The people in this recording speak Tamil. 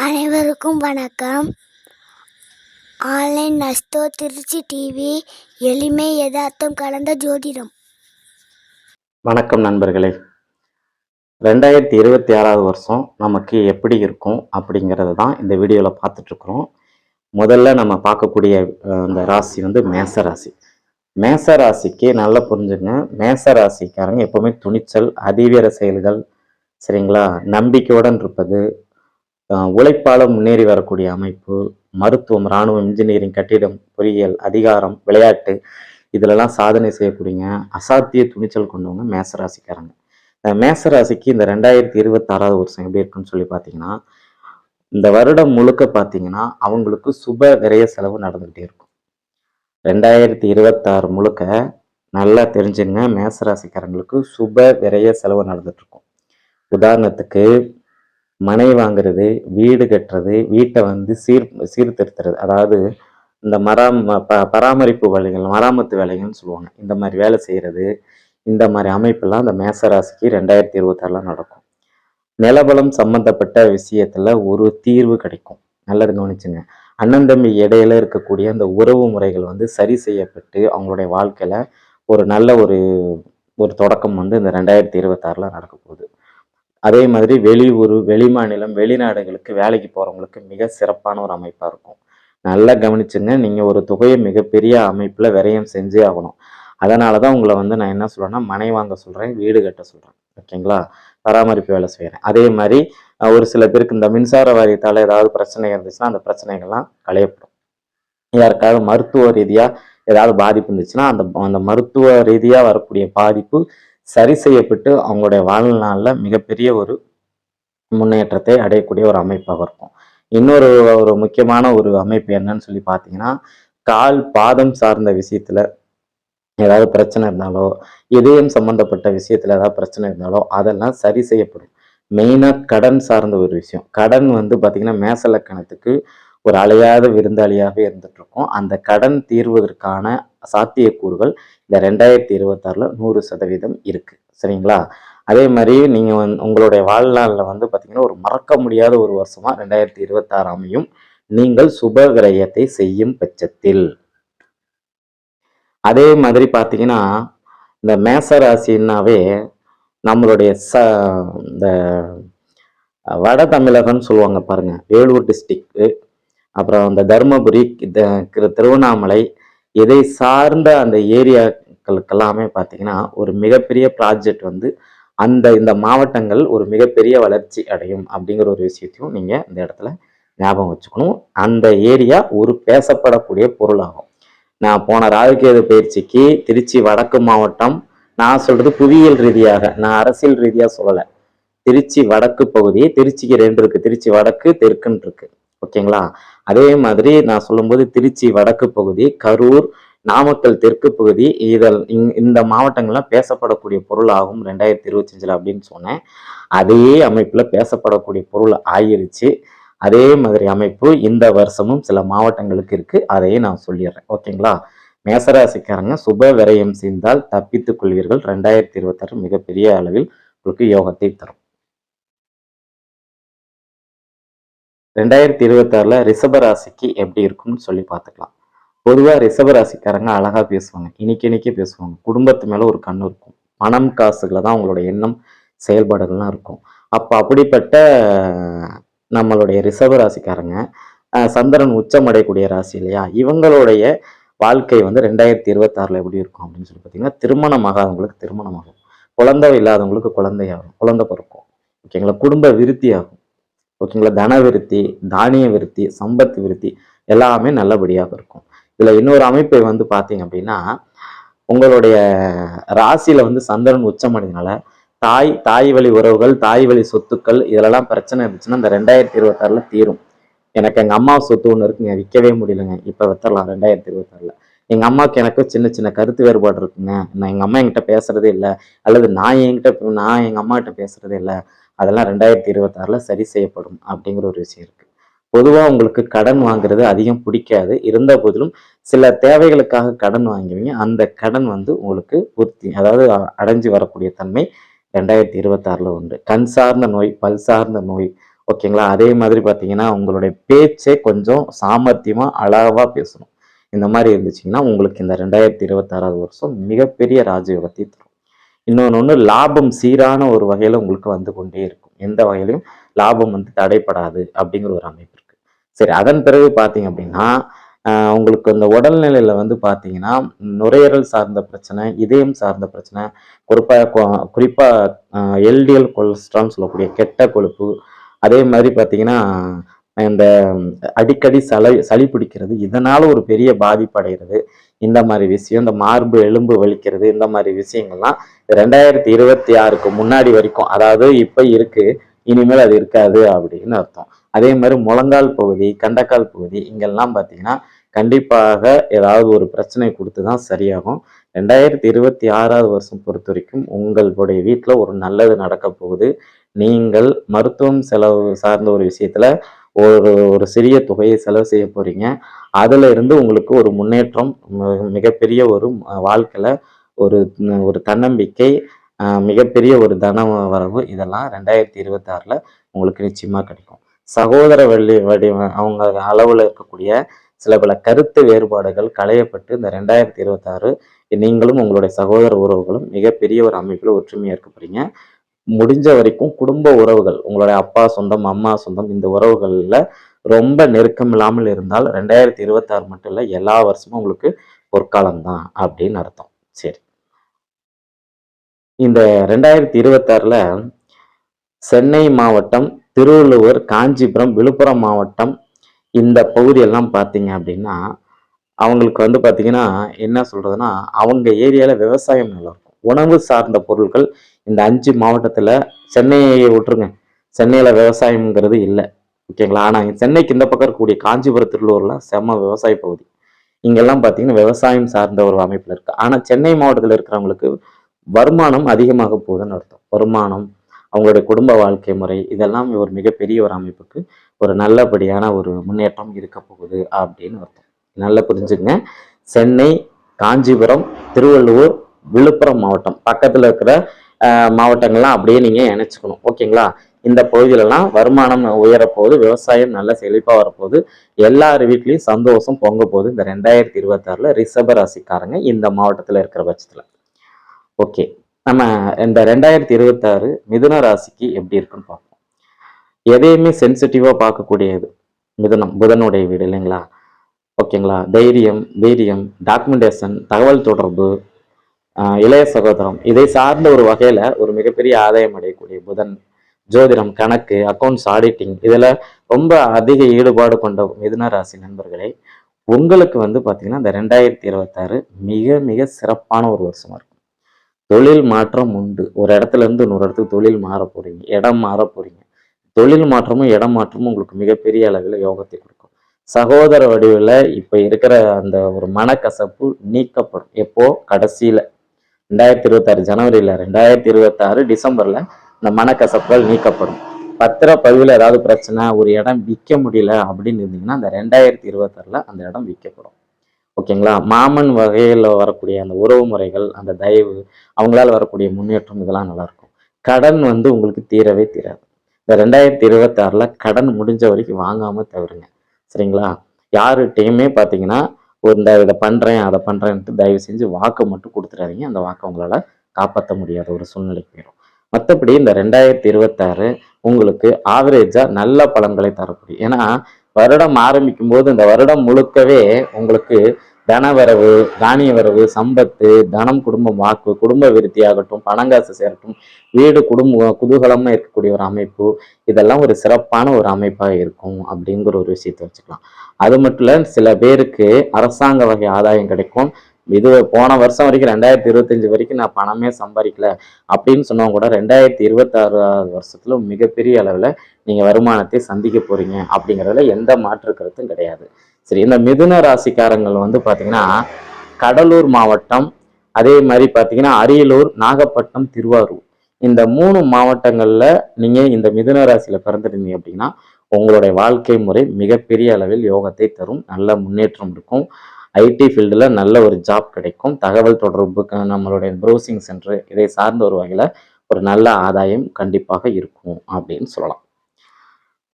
அனைவருக்கும் வணக்கம். ஆன்லைன் நஸ்தோ திருச்சி டிவி எளிமை யதார்த்தம் கலந்த ஜோதிடம். வணக்கம் நண்பர்களே. ரெண்டாயிரத்தி இருபத்தி ஆறாவது வருஷம் நமக்கு எப்படி இருக்கும் அப்படிங்கிறது தான் இந்த வீடியோவில் பார்த்துட்ருக்குறோம். முதல்ல நம்ம பார்க்கக்கூடிய அந்த இந்த ராசி வந்து மேச ராசி மேச ராசிக்கு நல்லா புரிஞ்சுங்க. மேச ராசிக்காரங்க எப்போவுமே துணிச்சல் அதிவீர செயல்கள் சரிங்களா? நம்பிக்கையுடன் இருப்பது உழைப்பாலும் முன்னேறி வரக்கூடிய அமைப்பு மருத்துவம் இராணுவம் இன்ஜினியரிங் கட்டிடம் பொறியியல் அதிகாரம் விளையாட்டு இதிலெல்லாம் சாதனை செய்யக்கூடியங்க அசாத்திய துணிச்சல் கொண்டவங்க மேசராசிக்காரங்க. இந்த மேசராசிக்கு இந்த ரெண்டாயிரத்தி இருபத்தாறாவது வருஷம் எப்படி இருக்குன்னு சொல்லி பார்த்தீங்கன்னா இந்த வருடம் முழுக்க பார்த்தீங்கன்னா அவங்களுக்கு சுப விரைய செலவு நடந்துகிட்டே இருக்கும். ரெண்டாயிரத்தி இருபத்தாறு முழுக்க நல்லா தெரிஞ்சுங்க மேசராசிக்காரங்களுக்கு சுப விரைய செலவு நடந்துட்டு இருக்கும். உதாரணத்துக்கு மனை வாங்குறது வீடு கட்டுறது வீட்டை வந்து சீர் சீர்திருத்துறது. அதாவது இந்த மரம் ப பராமரிப்பு வேலைகள் மராமத்து வேலைகள்னு சொல்லுவாங்க. இந்த மாதிரி வேலை செய்கிறது இந்த மாதிரி அமைப்பெல்லாம் அந்த மேசராசிக்கு ரெண்டாயிரத்தி இருபத்தாறில் நடக்கும். நிலபலம் சம்பந்தப்பட்ட விஷயத்தில் ஒரு தீர்வு கிடைக்கும். நல்லது கவனிச்சுங்க. அண்ணன் தம்பி இடையில இருக்கக்கூடிய அந்த உறவு முறைகள் வந்து சரி செய்யப்பட்டு அவங்களுடைய வாழ்க்கையில ஒரு நல்ல ஒரு ஒரு தொடக்கம் வந்து இந்த ரெண்டாயிரத்தி இருபத்தாறில் நடக்க போகுது. அதே மாதிரி வெளியூர் வெளிமாநிலம் வெளிநாடுகளுக்கு வேலைக்கு போகிறவங்களுக்கு மிக சிறப்பான ஒரு அமைப்பாக இருக்கும். நல்லா கவனிச்சுங்க நீங்கள் ஒரு தொகையை மிகப்பெரிய அமைப்பில் விரயம் செஞ்சே ஆகணும். அதனால தான் உங்களை வந்து நான் என்ன சொல்கிறேன்னா மனை வாங்க சொல்கிறேன் வீடு கட்ட சொல்கிறேன் ஓகேங்களா? பராமரிப்பு வேலை செய்கிறேன் அதே மாதிரி ஒரு சில பேருக்கு இந்த மின்சார வாரியத்தால் ஏதாவது பிரச்சனை இருந்துச்சுன்னா அந்த பிரச்சனைகள்லாம் களையப்படும். யாருக்காவது மருத்துவ ரீதியாக ஏதாவது பாதிப்பு இருந்துச்சுன்னா அந்த அந்த மருத்துவ ரீதியாக வரக்கூடிய பாதிப்பு சரி செய்யப்பட்டு அவங்களுடைய வாழ்நாளில் மிகப்பெரிய ஒரு முன்னேற்றத்தை அடையக்கூடிய ஒரு அமைப்பாக இருக்கும். இன்னொரு ஒரு முக்கியமான ஒரு அமைப்பு என்னன்னு சொல்லி பார்த்தீங்கன்னா கால் பாதம் சார்ந்த விஷயத்துல ஏதாவது பிரச்சனை இருந்தாலோ இதயம் சம்பந்தப்பட்ட விஷயத்துல ஏதாவது பிரச்சனை இருந்தாலோ அதெல்லாம் சரி செய்யப்படும். மெயினாக கடன் சார்ந்த ஒரு விஷயம். கடன் வந்து பார்த்தீங்கன்னா மேசலக்கணத்துக்கு ஒரு அலையாத விருந்தாளியாகவே இருந்துகிட்ருக்கோம் அந்த கடன் தீர்வதற்கான சாத்தியக்கூறுகள் இந்த ரெண்டாயிரத்தி இருபத்தாறில் நூறு சதவீதம் இருக்குது சரிங்களா? அதே மாதிரி நீங்கள் வந்து உங்களுடைய வாழ்நாளில் வந்து பார்த்தீங்கன்னா ஒரு மறக்க முடியாத ஒரு வருஷமாக ரெண்டாயிரத்தி இருபத்தாறு அமையும். நீங்கள் சுப விரயத்தை செய்யும் பட்சத்தில். அதே மாதிரி பார்த்தீங்கன்னா இந்த மேச ராசின்னாவே நம்மளுடைய ச இந்த வட தமிழகம்னு சொல்லுவாங்க பாருங்கள் வேலூர் டிஸ்ட்ரிக்ட் அப்புறம் அந்த தருமபுரி திரு- திருவண்ணாமலை இதை சார்ந்த அந்த ஏரியாக்களுக்கெல்லாமே பார்த்தீங்கன்னா ஒரு மிகப்பெரிய ப்ராஜெக்ட் வந்து அந்த இந்த மாவட்டங்கள் ஒரு மிகப்பெரிய வளர்ச்சி அடையும் அப்படிங்கிற ஒரு விஷயத்தையும் நீங்கள் இந்த இடத்துல ஞாபகம் வச்சுக்கணும். அந்த ஏரியா ஒரு பேசப்படக்கூடிய பொருளாகும். நான் போன ராகுகேது பயிற்சிக்கு திருச்சி வடக்கு மாவட்டம் நான் சொல்றது புவியியல் ரீதியாக நான் அரசியல் ரீதியாக சொல்லலை. திருச்சி வடக்கு பகுதி திருச்சிக்கு ரெண்டு இருக்கு. திருச்சி வடக்கு தெற்குன்னு இருக்கு. ஓகேங்களா? அதே மாதிரி நான் சொல்லும்போது திருச்சி வடக்கு பகுதி கரூர் நாமக்கல் தெற்கு பகுதி இதில் இந்த மாவட்டங்கள்லாம் பேசப்படக்கூடிய பொருள் ஆகும் ரெண்டாயிரத்தி இருபத்தஞ்சில் அப்படின்னு சொன்னேன். அதே அமைப்பில் பேசப்படக்கூடிய பொருள் ஆயிருச்சு அதே மாதிரி அமைப்பு இந்த வருஷமும் சில மாவட்டங்களுக்கு இருக்குது அதையும் நான் சொல்லிடுறேன். ஓகேங்களா? மேசராசிக்காரங்க சுப விரயம் செய்தால் தப்பித்துக் கொள்வீர்கள். ரெண்டாயிரத்தி இருபத்தாறு மிகப்பெரிய அளவில் உங்களுக்கு யோகத்தை தரும். ரெண்டாயிரத்தி இருபத்தாறுல ரிஷபராசிக்கு எப்படி இருக்கும்னு சொல்லி பார்த்துக்கலாம். பொதுவாக ரிஷபராசிக்காரங்க அழகாக பேசுவாங்க. இன்னைக்கு இன்னைக்கு பேசுவாங்க. குடும்பத்து மேலே ஒரு கண்ணு இருக்கும். பணம் காசுகளை தான் அவங்களோட எண்ணம் செயல்பாடுகள்லாம் இருக்கும். அப்போ அப்படிப்பட்ட நம்மளுடைய ரிஷபராசிக்காரங்க ராசிக்காரங்க சந்திரன் உச்சம் அடையக்கூடிய ராசி இல்லையா? இவங்களுடைய வாழ்க்கை வந்து ரெண்டாயிரத்தி இருபத்தாறுல எப்படி இருக்கும் அப்படின்னு சொல்லி பார்த்தீங்கன்னா திருமணம் ஆகாதவங்களுக்கு திருமணம் ஆகும் குழந்தை இல்லாதவங்களுக்கு குழந்தையாகும். குழந்தை பிறக்கும். ஓகேங்களா? குடும்ப விருத்தி ஆகும் ஓகேங்களா? தன விருத்தி தானிய விருத்தி சம்பத்து விருத்தி எல்லாமே நல்லபடியாக இருக்கும். இதில் இன்னொரு அமைப்பை வந்து பார்த்தீங்க அப்படின்னா உங்களுடைய ராசியில வந்து சந்திரன் உச்சமடைந்தனால தாய் தாய் வழி உறவுகள் தாய் வழி சொத்துக்கள் இதெல்லாம் பிரச்சனை இருந்துச்சுன்னா இந்த ரெண்டாயிரத்தி இருபத்தாறுல தீரும். எனக்கு எங்கள் அம்மா சொத்து ஒன்று இருக்குங்க விற்கவே முடியலங்க. இப்போ வித்தரலாம் ரெண்டாயிரத்தி இருபத்தாறுல. எங்கள் அம்மாவுக்கு எனக்கு சின்ன சின்ன கருத்து வேறுபாடு இருக்குங்க. நான் எங்கள் அம்மா என்கிட்ட பேசுறதே இல்லை. அல்லது நான் என்கிட்ட நான் எங்கள் அம்மாகிட்ட பேசுறதே இல்லை. அதெல்லாம் ரெண்டாயிரத்தி இருபத்தாறில் சரி செய்யப்படும் அப்படிங்கிற ஒரு விஷயம் இருக்குது பொதுவாக உங்களுக்கு கடன் வாங்குறது அதிகம் பிடிக்காது. இருந்த போதிலும் சில தேவைகளுக்காக கடன் வாங்குவீங்க. அந்த கடன் வந்து உங்களுக்கு பூர்த்தி அதாவது அடைஞ்சு வரக்கூடிய தன்மை ரெண்டாயிரத்தி இருபத்தாறில் உண்டு. கண் சார்ந்த நோய் பல் சார்ந்த நோய் ஓகேங்களா? அதே மாதிரி பார்த்தீங்கன்னா உங்களுடைய பேச்சே கொஞ்சம் சாமர்த்தியமாக அழகாக பேசணும். இந்த மாதிரி இருந்துச்சிங்கன்னா உங்களுக்கு இந்த ரெண்டாயிரத்தி இருபத்தாறாவது வருஷம் மிகப்பெரிய ராஜயோகத்தை தரும். இன்னொன்று ஒன்று லாபம் சீரான ஒரு வகையில் உங்களுக்கு வந்து கொண்டே இருக்கும். எந்த வகையிலையும் லாபம் வந்து தடைப்படாது அப்படிங்கிற ஒரு அமைப்பு இருக்குது சரி அதன் பிறகு பார்த்தீங்க அப்படின்னா உங்களுக்கு இந்த உடல்நிலையில் வந்து பார்த்தீங்கன்னா நுரையீரல் சார்ந்த பிரச்சனை இதயம் சார்ந்த பிரச்சனை குறிப்பாக குறிப்பாக எல்டிஎல் கொலஸ்ட்ரால் சொல்லக்கூடிய கெட்ட கொழுப்பு அதே மாதிரி பார்த்தீங்கன்னா இந்த அடிக்கடி சளி சளி பிடிக்கிறது இதனால ஒரு பெரிய பாதிப்பு அடைகிறது. இந்த மாதிரி விஷயம் இந்த மார்பு எலும்பு வலிக்கிறது இந்த மாதிரி விஷயங்கள்லாம் ரெண்டாயிரத்தி இருபத்தி ஆறுக்கு முன்னாடி வரைக்கும் அதாவது இப்போ இருக்கு இனிமேல் அது இருக்காது அப்படின்னு அர்த்தம். அதே மாதிரி முழங்கால் பகுதி கண்டக்கால் பகுதி இங்கெல்லாம் பார்த்தீங்கன்னா கண்டிப்பாக ஏதாவது ஒரு பிரச்சனை கொடுத்து தான் சரியாகும். ரெண்டாயிரத்தி இருபத்தி ஆறாவது வருஷம் பொறுத்த வரைக்கும் உங்களுடைய வீட்டில் ஒரு நல்லது நடக்க போகுது. நீங்கள் மருத்துவம் செலவு சார்ந்த ஒரு விஷயத்துல ஒரு ஒரு சிறிய தொகையை செலவு செய்ய போறீங்க. அதுல இருந்து உங்களுக்கு ஒரு முன்னேற்றம் மிகப்பெரிய ஒரு வாழ்க்கையில் வாழ்க்கையில ஒரு ஒரு தன்னம்பிக்கை மிகப்பெரிய ஒரு தன வரவு இதெல்லாம் ரெண்டாயிரத்தி இருபத்தாறில் உங்களுக்கு நிச்சயமா கிடைக்கும். சகோதர வழி வடி அவங்க அளவுல இருக்கக்கூடிய சில பல கருத்து வேறுபாடுகள் களையப்பட்டு இந்த ரெண்டாயிரத்தி இருபத்தாறு நீங்களும் உங்களுடைய சகோதர உறவுகளும் மிகப்பெரிய ஒரு அமைப்பில் ஒற்றுமையாக இருக்க போறீங்க. முடிஞ்ச வரைக்கும் குடும்ப உறவுகள் உங்களுடைய அப்பா சொந்தம் அம்மா சொந்தம் இந்த உறவுகளில் ரொம்ப நெருக்கம் இல்லாமல் இருந்தால் ரெண்டாயிரத்தி இருபத்தாறு மட்டும் இல்லை எல்லா வருஷமும் உங்களுக்கு பொற்காலம் தான் அப்படின்னு அர்த்தம். சரி. இந்த ரெண்டாயிரத்தி இருபத்தாறில் சென்னை மாவட்டம் திருவள்ளுவர் காஞ்சிபுரம் விழுப்புரம் மாவட்டம் இந்த பகுதியெல்லாம் பார்த்தீங்க அப்படின்னா அவங்களுக்கு வந்து பார்த்தீங்கன்னா என்ன சொல்கிறதுனா அவங்க ஏரியாவில் விவசாயம் நல்லா உணவு சார்ந்த பொருட்கள் இந்த அஞ்சு மாவட்டத்தில் சென்னையை விட்டுருங்க. சென்னையில் விவசாயம்ங்கிறது இல்லை. ஓகேங்களா? ஆனால் சென்னைக்கு இந்த பக்கம் இருக்கக்கூடிய காஞ்சிபுரம் திருவள்ளூர்ல செம்ம விவசாய பகுதி. இங்கெல்லாம் பார்த்தீங்கன்னா விவசாயம் சார்ந்த ஒரு அமைப்பில் இருக்குது ஆனால் சென்னை மாவட்டத்தில் இருக்கிறவங்களுக்கு வருமானம் அதிகமாக போகுதுன்னு அர்த்தம். வருமானம் அவங்களுடைய குடும்ப வாழ்க்கை முறை இதெல்லாம் ஒரு மிகப்பெரிய ஒரு அமைப்புக்கு ஒரு நல்லபடியான ஒரு முன்னேற்றம் இருக்க போகுது அப்படின்னு அர்த்தம். நல்லா புரிஞ்சுங்க சென்னை காஞ்சிபுரம் திருவள்ளுவர் விழுப்புரம் மாவட்டம். பக்கத்தில் இருக்கிற மாவட்டங்கள்லாம் அப்படியே நீங்கள் இணைச்சிக்கணும். ஓகேங்களா? இந்த பகுதியிலலாம் வருமானம் உயரப்போகுது விவசாயம் நல்ல செழிப்பாக வரப்போகுது. எல்லார் வீட்லேயும் சந்தோஷம் பொங்க போகுது. இந்த ரெண்டாயிரத்தி இருபத்தாறுல ரிஷப ராசிக்காரங்க இந்த மாவட்டத்தில் இருக்கிற பட்சத்தில். ஓகே. நம்ம இந்த ரெண்டாயிரத்தி இருபத்தாறு மிதுன ராசிக்கு எப்படி இருக்குன்னு பார்ப்போம். எதையுமே சென்சிட்டிவாக பார்க்கக்கூடியது. மிதுனம் புதனுடைய வீடு இல்லைங்களா? ஓகேங்களா? தைரியம் வீரியம் டாக்குமெண்டேஷன் தகவல் தொடர்பு இளைய சகோதரம். இதை சார்ந்த ஒரு வகையில ஒரு மிகப்பெரிய ஆதாயம் அடையக்கூடிய புதன் ஜோதிடம் கணக்கு அக்கௌண்ட்ஸ் ஆடிட்டிங் இதில் ரொம்ப அதிக ஈடுபாடு கொண்ட மிதுன ராசி நண்பர்களே உங்களுக்கு வந்து பாத்தீங்கன்னா இந்த ரெண்டாயிரத்தி இருபத்தாறு மிக மிக சிறப்பான ஒரு வருஷமா இருக்கும். தொழில் மாற்றம் உண்டு. ஒரு இடத்துல இருந்து இன்னொரு இடத்துக்கு தொழில் மாற போறீங்க. இடம் மாற போறீங்க. தொழில் மாற்றமும் இடம் மாற்றமும் உங்களுக்கு மிகப்பெரிய அளவில் யோகத்தை கொடுக்கும். சகோதர வடிவில் இப்போ இருக்கிற அந்த ஒரு மனக்கசப்பு நீக்கப்படும். எப்போ? கடைசியில. ரெண்டாயிரத்தி இருபத்தாறு ஜனவரியில ரெண்டாயிரத்தி இருபத்தாறு டிசம்பர்ல இந்த மனக்கசப்புகள் நீக்கப்படும். பத்திர பதிவில் ஏதாவது பிரச்சனை ஒரு இடம் விற்க முடியல அப்படின்னு இருந்தீங்கன்னா அந்த ரெண்டாயிரத்தி இருபத்தாறுல அந்த இடம் விற்கப்படும் ஓகேங்களா? மாமன் வகையில் வரக்கூடிய அந்த உறவு முறைகள் அந்த தயவு அவங்களால வரக்கூடிய முன்னேற்றம் இதெல்லாம் நல்லாயிருக்கும். கடன் வந்து உங்களுக்கு தீரவே தீராது. இந்த ரெண்டாயிரத்தி இருபத்தாறுல கடன் முடிஞ்ச வரைக்கும் வாங்காமல் தவிருங்க சரிங்களா? யாருகிட்டையுமே பார்த்தீங்கன்னா இந்த இதை பண்ணுறேன் அதை பண்ணுறேன்ட்டு தயவு செஞ்சு வாக்கை மட்டும் கொடுத்துடாதீங்க அந்த வாக்கை உங்களால் காப்பாற்ற முடியாத ஒரு சூழ்நிலைக்கு போயிடும் மற்றபடி இந்த ரெண்டாயிரத்தி இருபத்தாறு உங்களுக்கு ஆவரேஜாக நல்ல பலன்களை தரக்கூடிய ஏன்னா வருடம் ஆரம்பிக்கும் போது இந்த வருடம் முழுக்கவே உங்களுக்கு தனவரவு தானிய வரவு சம்பத்து தனம் குடும்பம் வாக்கு குடும்ப விருத்தி ஆகட்டும் பணங்காசு சேரட்டும் வீடு குடும்பம் குதூகலமாக இருக்கக்கூடிய ஒரு அமைப்பு இதெல்லாம் ஒரு சிறப்பான ஒரு அமைப்பாக இருக்கும் அப்படிங்கிற ஒரு விஷயத்தை வச்சுக்கலாம். அது மட்டும் இல்லை சில பேருக்கு அரசாங்க வகை ஆதாயம் கிடைக்கும். இது போன வருஷம் வரைக்கும் ரெண்டாயிரத்தி இருபத்தஞ்சு வரைக்கும் நான் பணமே சம்பாதிக்கல அப்படின்னு சொன்னவங்க கூட ரெண்டாயிரத்தி இருபத்தாறாவது வருஷத்துல மிகப்பெரிய அளவில் நீங்கள் வருமானத்தை சந்திக்க போறீங்க அப்படிங்கிறதுல எந்த மாற்று கருத்தும் கிடையாது. சரி இந்த மிதுன ராசிக்காரங்கள் வந்து பார்த்தீங்கன்னா கடலூர் மாவட்டம் அதே மாதிரி பார்த்தீங்கன்னா அரியலூர் நாகப்பட்டினம் திருவாரூர். இந்த மூணு மாவட்டங்களில் நீங்கள் இந்த மிதுன ராசியில் பிறந்திருந்தீங்க அப்படின்னா உங்களுடைய வாழ்க்கை முறை மிகப்பெரிய அளவில் யோகத்தை தரும் நல்ல முன்னேற்றம் இருக்கும். ஐடி ஃபீல்டில் நல்ல ஒரு ஜாப் கிடைக்கும். தகவல் தொடர்புக்கு நம்மளுடைய ப்ரௌசிங் சென்டர் இதை சார்ந்த ஒரு வகையில் ஒரு நல்ல ஆதாயம் கண்டிப்பாக இருக்கும் அப்படின்னு சொல்லலாம்.